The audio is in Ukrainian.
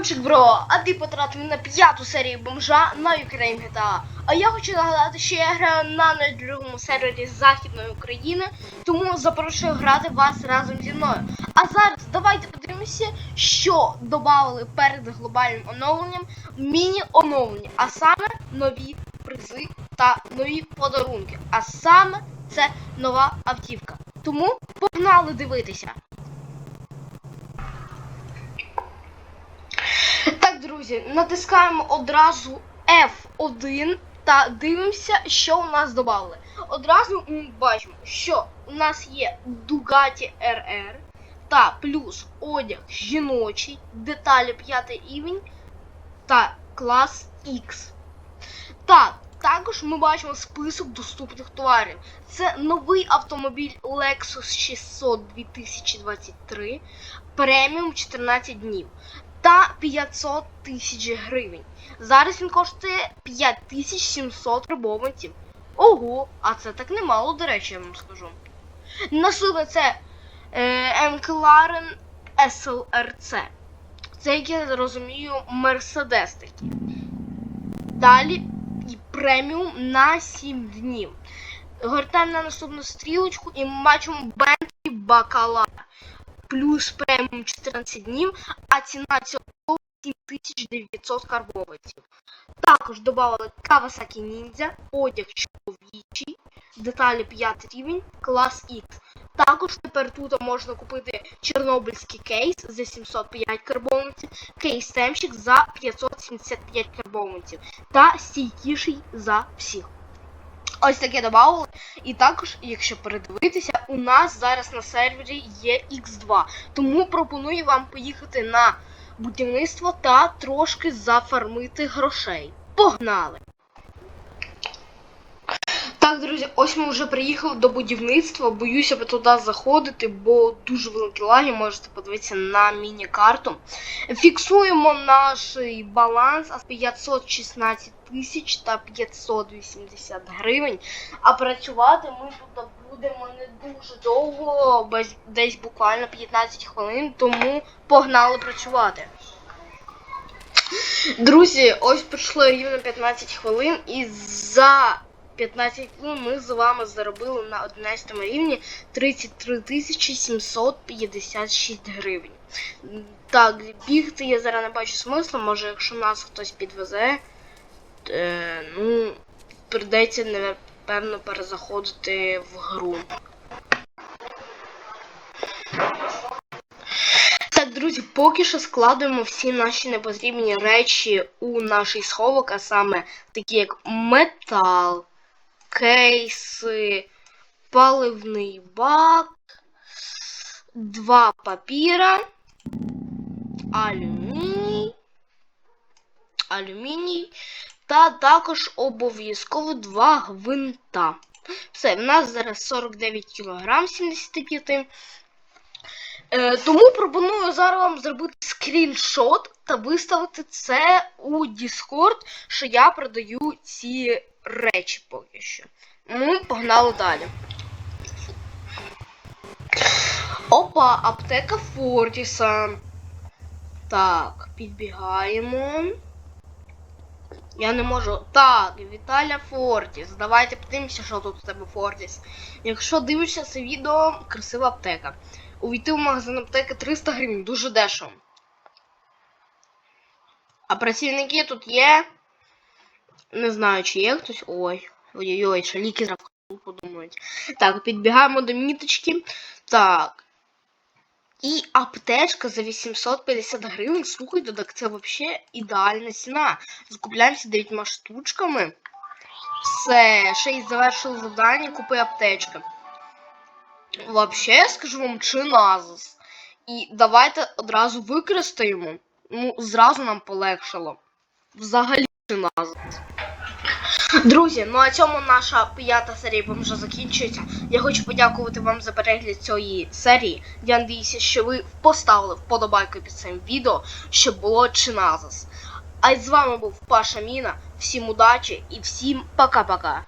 Ромчик, бро, а ти потратив на п'яту серію бомжа на Ukraine GTA. А я хочу нагадати, що я граю на другому сервері Західної України, тому запрошую грати вас разом зі мною. А зараз давайте подивимося, що додали перед глобальним оновленням міні-оновлення, а саме нові призи та нові подарунки. А саме це нова автівка. Тому погнали дивитися. Так, друзі, натискаємо одразу F1 та дивимося, що у нас додали. Одразу ми бачимо, що у нас є Bugatti RR та плюс одяг жіночий, деталі 5 рівень та клас X. Так, також ми бачимо список доступних товарів. Це новий автомобіль Lexus 600 2023, преміум 14 днів та 500 тисяч гривень. Зараз він коштує 5700 карбованців. Ого, а це так немало, до речі, я вам скажу. Наступне це е, McLaren SLRC. Це, як я розумію, Мерседес такий. Далі і преміум на 7 днів. Гортаємо на наступну стрілочку і ми бачимо Bentley Bacala. Плюс преміум 14 днів, а ціна цього 7900 карбованців. Також додали Kawasaki Ninja, одяг чоловічий, деталі 5 рівень, клас X. Також тепер тут можна купити чорнобильський кейс за 705 карбованців, кейс темщик за 575 карбованців та стійкіший за всіх. Ось таке додали. І також, якщо передивитися, у нас зараз на сервері є X2. Тому пропоную вам поїхати на будівництво та трошки зафармити грошей. Погнали! Так, друзі, ось ми вже приїхали до будівництва. Боюся туди заходити, бо дуже великі лаги, можете подивитися на міні-карту. Фіксуємо наш баланс 516 тисяч та 580 гривень. А працювати ми тут будемо не дуже довго, десь буквально 15 хвилин, тому погнали працювати. Друзі, ось пройшло рівно 15 хвилин, і за 15 хвилин ми з вами заробили на 11 рівні 33 756 гривень. Так, бігти я зараз не бачу смислу, може якщо нас хтось підвезе, е, ну, прийдеться, напевно, перезаходити в гру. Так, друзі, поки що складуємо всі наші непотрібні речі у наш сховок, а саме такі як метал, кейси, паливний бак, два папіра, алюміній, алюміній та також обов'язково два гвинта. Все, в нас зараз 49 кг 75 Е, тому пропоную зараз вам зробити скріншот та виставити це у Discord, що я продаю ці речі поки що. Ну, погнали далі. Опа, аптека Фортіса. Так, підбігаємо. Я не можу. Так, Віталя Фортіс. Давайте подивимося, що тут у тебе Фортіс. Якщо дивишся це відео, красива аптека. Увійти в магазин аптеки 300 гривень, дуже дешево. А працівники тут є. Не знаю, чи є хтось. Ой. Ой-ой-ой, що ліки подумають. Так, підбігаємо до міточки. Так. І аптечка за 850 гривень. Слухайте, так це взагалі ідеальна ціна. Закупляємося 9 штучками. Все, ще й завершили завдання, купи аптечка. Вообще, я скажу вам, чи назис. І давайте одразу використаємо. Ну, зразу нам полегшало. Взагалі чи назис. Друзі, ну а цьому наша п'ята серія вже закінчується. Я хочу подякувати вам за перегляд цієї серії. Я надіюся, що ви поставили вподобайку під цим відео, щоб було чи назис. А з вами був Паша Міна. Всім удачі і всім пока-пока.